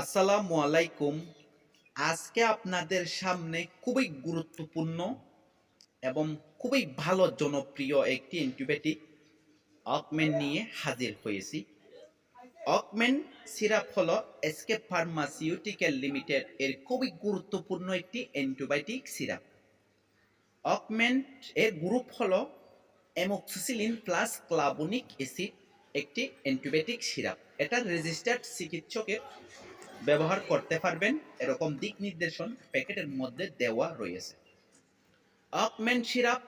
আসসালামু আলাইকুম। আজকে আপনাদের সামনে খুবই গুরুত্বপূর্ণ এবং খুবই ভালো জনপ্রিয় একটি অ্যান্টিবায়োটিক অকমেন নিয়ে হাজির হয়েছি। অকমেন সিরাপ হলো এসকে ফার্মাসিউটিক্যাল লিমিটেড এর খুবই গুরুত্বপূর্ণ একটি অ্যান্টিবায়োটিক সিরাপ। অকমেন এর গ্রুপ হলো এমোক্সিসিলিন প্লাস ক্লাবনিক অ্যাসিড, একটি অ্যান্টিবায়োটিক সিরাপ। এটা রেজিস্টার্ড চিকিৎসকের ব্যবহার করতে পারবেন, এরকম দিক নির্দেশন প্যাকেটের মধ্যে দেওয়া রয়েছে। অকমেন সিরাপ,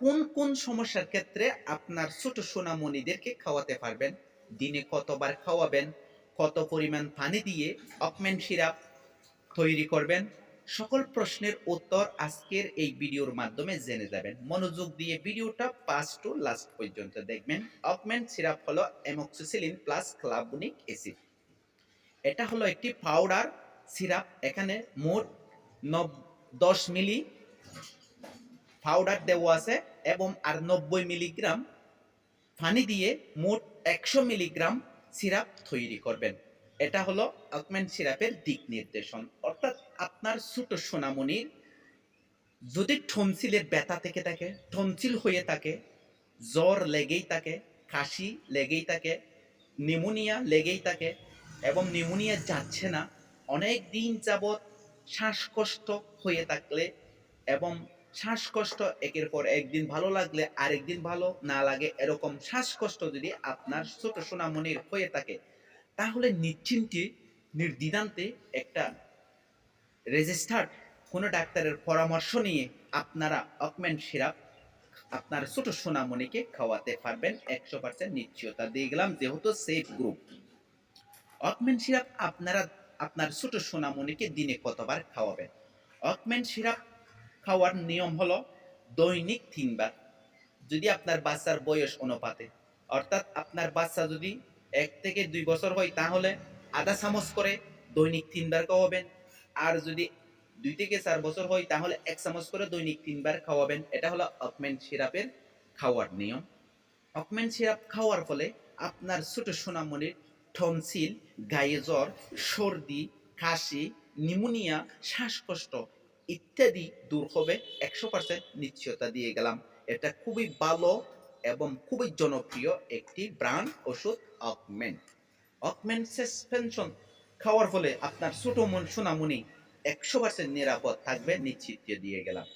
কোন কোন সমস্যার ক্ষেত্রে আপনার ছোট সোনামণিদেরকে খাওয়াতে পারবেন? দিনে কতবার খাওয়াবেন? কত পরিমাণ পানি দিয়ে অকমেন সিরাপ তৈরি করবেন? সকল প্রশ্নের উত্তর আজকের এই ভিডিওর মাধ্যমে জেনে যাবেন। মনোযোগ দিয়ে ভিডিওটা পাস টু লাস্ট পর্যন্ত দেখবেন। অকমেন সিরাপ হলো এমোক্সিসিলিন প্লাস ক্লাবনিক অ্যাসিড। এটা হলো একটি পাউডার সিরাপ এখানে মোট নব দশ মিলি পাউডার দেওয়া আছে এবং আর নব্বই মিলিগ্রাম পানি দিয়ে মোট একশো মিলিগ্রাম সিরাপ তৈরি করবেন। এটা হলো অকমেন সিরাপের দিক নির্দেশন। অর্থাৎ আপনার ছোট সোনামণির যদি টনসিলের ব্যথা থেকে থাকে টনসিল হয়ে থাকে, জ্বর লেগেই থাকে, কাশি লেগেই থাকে নিউমোনিয়া লেগেই থাকে এবং নিউমোনিয়া যাচ্ছে না। অনেক দিন যাবৎ শ্বাসকষ্ট হয়ে থাকলে এবং শ্বাসকষ্ট একের পর একদিন ভালো লাগলে আরেকদিন ভালো না লাগে এরকম শ্বাসকষ্ট যদি আপনার ছোট সোনামণির হয়ে থাকে, তাহলে নিশ্চিন্তে নির্দিদান্তে একটা রেজিস্টার্ড কোনো ডাক্তারের পরামর্শ নিয়ে আপনারা অকমেন্ট সিরাপ আপনার ছোট সোনামণিকে খাওয়াতে পারবেন। একশো পার্সেন্ট নিশ্চয়তা দিয়ে গেলাম, যেহেতু সেফ গ্রুপ অকমেন্ট সিরাপ আপনারা, আপনার ছোট সোনামণিকে দিনে কতবার খাওয়াবেন? অকমেন সিরাপ খাওয়ার নিয়ম হলো দৈনিক তিনবার। যদি আপনার বাচ্চার বয়স অনুপাতে, অর্থাৎ আপনার বাচ্চা যদি এক থেকে দুই বছর হয়, তাহলে আধা চামচ করে দৈনিক তিনবার খাওয়াবেন। আর যদি দুই থেকে চার বছর হয়, তাহলে এক চামচ করে দৈনিক তিনবার খাওয়াবেন। এটা হলো অকমেন সিরাপের খাওয়ার নিয়ম। অকমেন সিরাপ খাওয়ার ফলে আপনার ছোট সোনামণির টনসিল গায়ে জ্বর, সর্দি, কাশি নিউমোনিয়া শ্বাসকষ্ট ইত্যাদি দূর হবে একশো পার্সেন্ট নিশ্চয়তা দিয়ে গেলাম। এটা খুবই ভালো এবং খুবই জনপ্রিয় একটি ব্র্যান্ড ওষুধ অকমেন্ট অকমেন্ট সাসপেনশন খাওয়ার ফলে আপনার ছোট মন, সোনামণি একশো পার্সেন্ট নিরাপদ থাকবে, নিশ্চিত দিয়ে গেলাম।